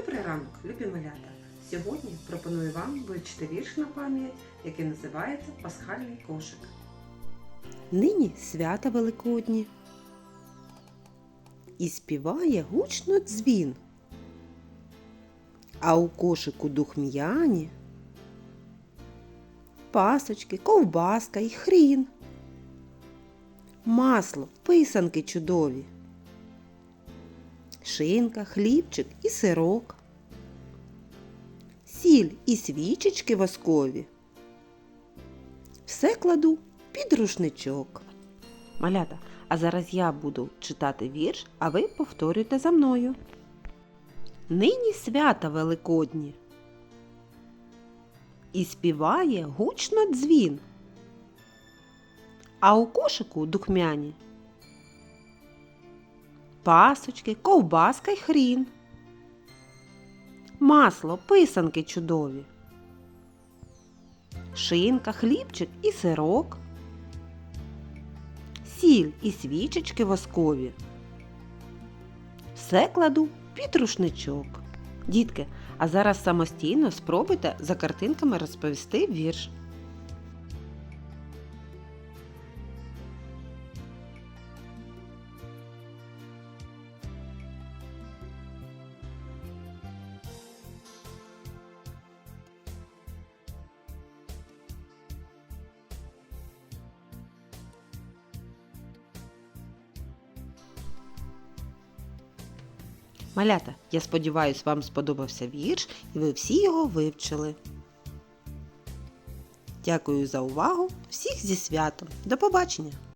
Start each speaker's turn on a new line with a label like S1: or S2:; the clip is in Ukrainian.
S1: Добрий ранок, любі малята! Сьогодні пропоную вам вивчити вірш на пам'ять, який називається Пасхальний кошик. Нині свята Великодні. І співає гучно дзвін. А у кошику духм'яні пасочки, ковбаска й хрін. Масло, писанки чудові. Шинка, хлібчик і сирок. Сіль і свічечки воскові. Все кладу під рушничок. Малята, а зараз я буду читати вірш, а ви повторюйте за мною. Нині свята Великодні. І співає гучно дзвін. А у кошику духмяні пасочки, ковбаска й хрін. Масло, писанки чудові. Шинка, хлібчик і сирок. Сіль і свічечки воскові. Все кладу під рушничок. Дітки, а зараз самостійно спробуйте за картинками розповісти вірш. Малята, я сподіваюся, вам сподобався вірш і ви всі його вивчили. Дякую за увагу! Всіх зі святом! До побачення!